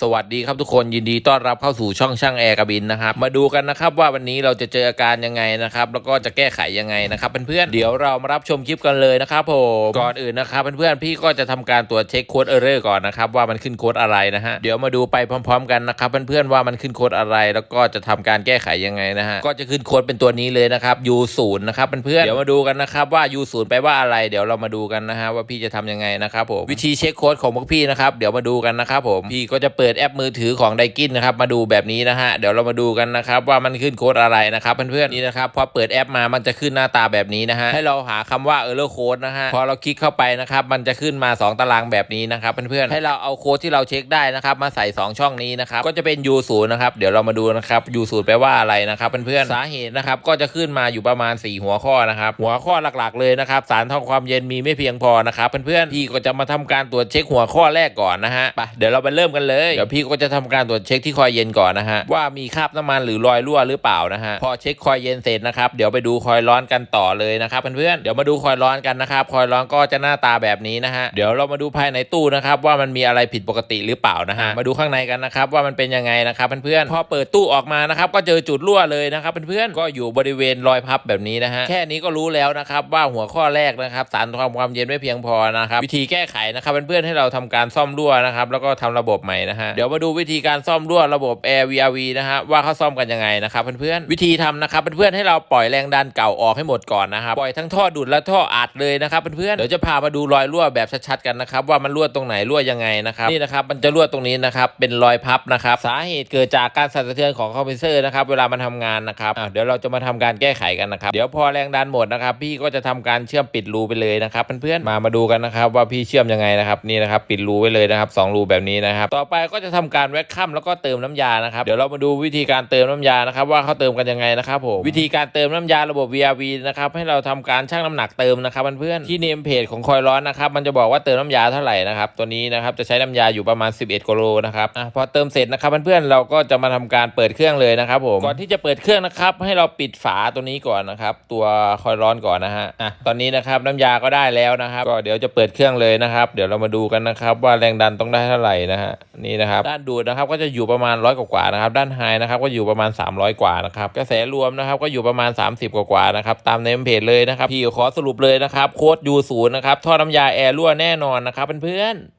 สวัสดีครับทุกคนยินดีต้อนรับเข้าสู่ช่องช่างแอร์กบินนะครับมาดูกันนะครับว่าวันนี้เราจะเจออาการยังไงนะครับแล้วก็จะแก้ไขยังไงนะครับเพื่อนๆเดี๋ยวเรามารับชมคลิปกันเลยนะครับผมก่อนอื่นนะครับเพื่อนๆพี่ก็จะทำการตรวจเช็คโค้ดเออร์เรอร์ก่อนนะครับว่ามันขึ้นโค้ดอะไรนะฮะเดี๋ยวมาดูไปพร้อม ๆ กันนะครับเพื่อนๆว่ามันขึ้นโค้ดอะไร แล้วก็จะทำการแก้ไขยังไงนะฮะก็จะขึ้นโค้ดเป็นตัวนี้เลยนะครับ U0 นะครับเพื่อนๆเดี๋ยวมาดูกันนะครับว่า U0 แปลว่าอะไร เดี๋ยวเรามาดูกันนะฮะว่าพี่จะทำยังไงนะครับผมวิธีเช็คโค้ดของพวกพี่นะครับเดี๋ยวมาดูกันนะครับผมพี่ก็จะเปิดิดแอปมือถือของไดกินนะครับมาดูแบบนี้นะฮะเดี๋ยวเรามาดูกันนะครับว่ามันขึ้นโค้ดอะไรนะครับเพื่อนๆนี่นะครับพอเปิดแอปมามันจะขึ้นหน้าตาแบบนี้นะฮะให้เราหาคำว่า error code นะฮะพอเราคลิกเข้าไปนะครับมันจะขึ้นมา 2 ตารางแบบนี้นะครับเพื่อนๆให้เราเอาโค้ดที่เราเช็คได้นะครับมาใส่ 2 ช่องนี้นะครับก็จะเป็น U0 นะครับเดี๋ยวเรามาดูนะครับ U0 แปลว่าอะไรนะครับเพื่อนๆสาเหตุนะครับก็จะขึ้นมาอยู่ประมาณ 4 หัวข้อนะครับหัวข้อหลักๆเลยนะครับสารทองความเย็นมีไม่เพียงพอนะครับเพื่อนๆพี่ก็จะมาทำการตรวจเช็คหัวข้อแรกก่อนนะฮะไปเดี๋ยวเราไปเริ่มกันเลยเดี๋ยวพี่ก็จะทำการตรวจเช็คที่คอยเย็นก่อนนะฮะว่ามีคราบน้ำมันหรือรอยรั่วหรือเปล่านะฮะพอเช็คคอยเย็นเสร็จนะครับเดี๋ยวไปดูคอยร้อนกันต่อเลยนะครับเพื่อนๆเดี๋ยวมาดูคอยร้อนกันนะครับคอยร้อนก็จะหน้าตาแบบนี้นะฮะเดี๋ยวเรามาดูภายในตู้นะครับว่ามันมีอะไรผิดปกติหรือเปล่านะฮะมาดูข้างในกันนะครับว่ามันเป็นยังไงนะครับเพื่อนๆพอเปิดตู้ออกมานะครับก็เจอจุดรั่วเลยนะครับเพื่อนๆก็อยู่บริเวณรอยพับแบบนี้นะฮะแค่นี้ก็รู้แล้วนะครับว่าหัวข้อแรกนะครับสารความความเย็นไม่เพียงพอนะครับวิธีแก้ไขนะครับเพื่อนๆให้เราทำการซ่อมรั่วนะครับแล้วก็ทำระบบใหม่นะฮะเดี๋ยวมาดูวิธีการซ่อมรั่วระบบ Air VRV นะฮะว่าเขาซ่อมกันยังไงนะครับเพื่อนๆวิธีทำนะครับเพื่อนๆให้เราปล่อยแรงดันเก่าออกให้หมดก่อนนะครับปล่อยทั้งท่อดูดและท่ออัดเลยนะครับเพื่อนๆเดี๋ยวจะพามาดูรอยรั่วแบบชัดๆกันนะครับว่ามันรั่วตรงไหนรั่วยังไงนะครับนี่นะครับมันจะรั่วตรงนี้นะครับเป็นรอยพับนะครับสาเหตุเกิดจากการสั่นสะเทือนของคอมเพรสเซอร์นะครับเวลามันทำงานนะครับเดี๋ยวเราจะมาทำการแก้ไขกันนะครับเดี๋ยวพอแรงดันหมดนะครับพี่ก็จะทำการเชื่อมปิดรูไปเลยนะครับเพื่อนๆมามาดูกันนะครับว่าพี่เชื่อมยังไงนะครับนี่นะครับปิดรูไว้เลยนะครับสองรูแบบนี้นะครับต่อไปก็จะทำการแว็กคัมแล้วก็เติมน้ำยานะครับเดี๋ยวเรามาดูวิธีการเติมน้ำยานะครับว่าเขาเติมกันยังไงนะครับผมวิธีการเติมน้ำยาระบบ VRV นะครับให้เราทำการชั่งน้ำหนักเติมนะครับเพื่อนๆที่เนมเพจของคอยร้อนนะครับมันจะบอกว่าเติมน้ำยาเท่าไหร่นะครับตัวนี้นะครับจะใช้น้ำยาอยู่ประมาณ 11กิโลนะครับอะพอเติมเสร็จนะครับเพื่อนๆเราก็จะมาทำการเปิดเครื่องเลยนะครับผมก่อนที่จะเปิดเครื่องนะครับให้เราปิดฝาตัวนี้ก่อนนะครับตัวคอยร้อนก่อนนะฮะอะตอนนี้นะครับน้ำยาก็ได้แล้วนะครับก็เดี๋ยวจะเปิดเครื่องเลยนะครับ เดี๋ยวเรามาดูกันนะครับว่าแรงดันต้องได้เท่าไหร่นะฮะนี่นะครับด้านดูดนะครับก็จะอยู่ประมาณร้อยกว่านะครับด้านไฮนะครับก็อยู่ประมาณ 300 กว่านะครับกระแสรวมนะครับก็อยู่ประมาณ 30 กว่านะครับตามเนมเพจเลยนะครับพี่ขอสรุปเลยนะครับโค้ดยูศูนย์นะครับท่อน้ำยาแอร์รั่วแน่นอนนะครับเพื่อนๆ